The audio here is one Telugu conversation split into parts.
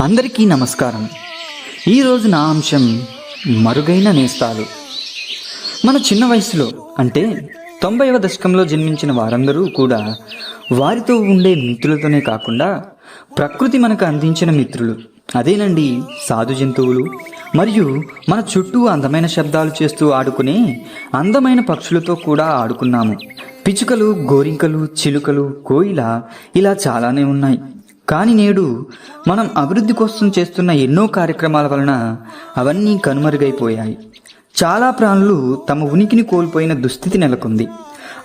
అందరికీ నమస్కారం. ఈరోజు నా అంశం మరుగైన నేస్తాలు. మన చిన్న వయసులో అంటే తొంభైవ దశకంలో జన్మించిన వారందరూ కూడా వారితో ఉండే మిత్రులతోనే కాకుండా ప్రకృతి మనకు అందించిన మిత్రులు. అదేనండి సాధు జంతువులు. మరియు మన చుట్టూ అందమైన శబ్దాలు చేస్తూ ఆడుకునే అందమైన పక్షులతో కూడా ఆడుకున్నాము. పిచ్చుకలు గోరింకలు చిలుకలు కోయిల ఇలా చాలానే ఉన్నాయి. కానీ నేడు మనం అభివృద్ధి కోసం చేస్తున్న ఎన్నో కార్యక్రమాల వలన అవన్నీ కనుమరుగైపోయాయి. చాలా ప్రాణులు తమ ఉనికిని కోల్పోయిన దుస్థితి నెలకొంది.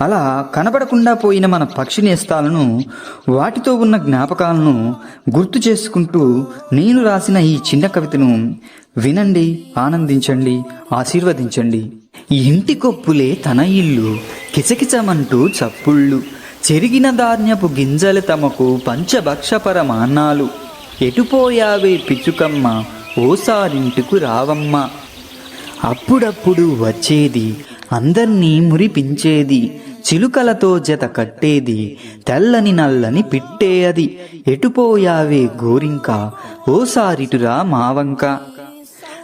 అలా కనబడకుండా పోయిన మన పక్షి నేస్తాలను వాటితో ఉన్న జ్ఞాపకాలను గుర్తు చేసుకుంటూ నేను రాసిన ఈ చిన్న కవితను వినండి ఆనందించండి ఆశీర్వదించండి. ఇంటి కొప్పులే తన ఇల్లు కిచకిచమంటూ చప్పుళ్ళు. చెరిగిన ధాన్యపు గింజలు తమకు పంచభక్షపరమాన్నాలు. ఎటుపోయావే పిచ్చుకమ్మ? ఓసారింటికు రావమ్మ. అప్పుడప్పుడు వచ్చేది అందర్నీ మురిపించేది చిలుకలతో జత కట్టేది తెల్లని నల్లని పిట్టే అది ఎటుపోయావే గోరింక? ఓసారిటురా మావంక.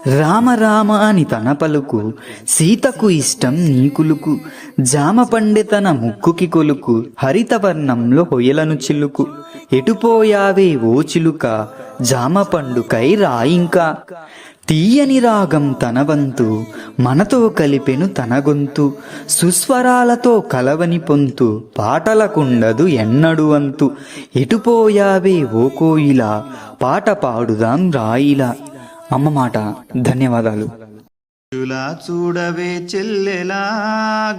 రామరామ అని తన పలుకు సీతకు ఇష్టం నీకులుకు జామ పండే తన ముక్కుకి కొలుకు హరితవర్ణంలో హొయలను చిలుకు. ఎటుపోయావే ఓ చిలుక జామ పండుకై రాయింకా తీయని రాగం తన వంతు మనతో కలిపెను తన గొంతు. సుస్వరాలతో కలవని పొంతు పాటలకుండదు ఎన్నడువంతు ఎటుపోయావే ఓ కోయిలా పాట పాడుదాం రాయిలా. అమ్మ మాట. ధన్యవాదాలు. చులా చూడవే చెల్లెలా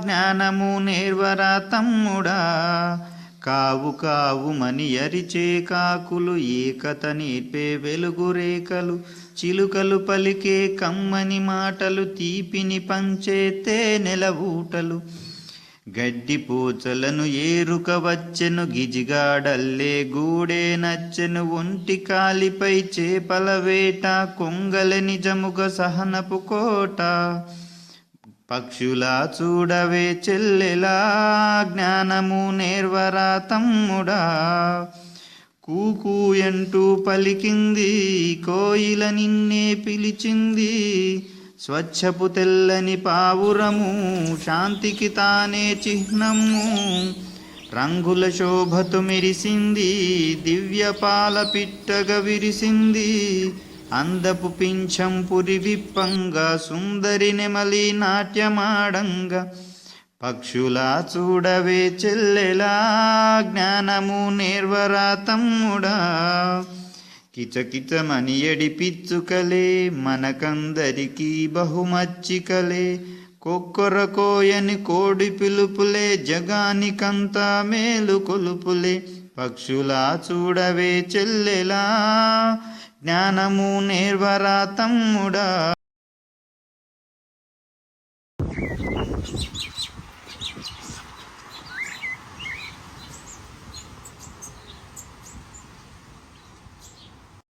జ్ఞానము నేర్వరా తమ్ముడా. కావు కావు మని అరిచే కాకులు ఏకత నేర్పే వెలుగు రేఖలు. చిలుకలు పలికే కమ్మని మాటలు తీపిని పంచే తేనెల ఊటలు. గడ్డి పూచలను ఏరుక వచ్చెను గిజిగాడల్లే గూడే నచ్చెను ఒంటి కాలిపై చేపల వేట కొంగల నిజముగ సహనపు కోట. పక్షులా చూడవే చెల్లెలా జ్ఞానము నేర్వరా తమ్ముడా. కూకు ఎంటూ పలికింది కోయిల నిన్నే పిలిచింది స్వచ్ఛపు తెల్లని పావురము శాంతికి తానే చిహ్నము. రంగుల శోభతు మెరిసింది దివ్యపాల పిట్టగ విరిసింది. అందపు పింఛం పురి విప్పంగా సుందరి నెమలి నాట్యమాడంగా. పక్షులా చూడవే చెల్లెలా జ్ఞానము నేర్వరా తమ్ముడా. కిచకిచమని ఎడిపిచ్చుకలే మనకందరికీ బహుమచ్చికలే. కొక్కొర కోయని కోడి పిలుపులే జగానికంతా మేలు కొలుపులే. పక్షులా చూడవే చెల్లెలా జ్ఞానము నేర్వరా తమ్ముడా.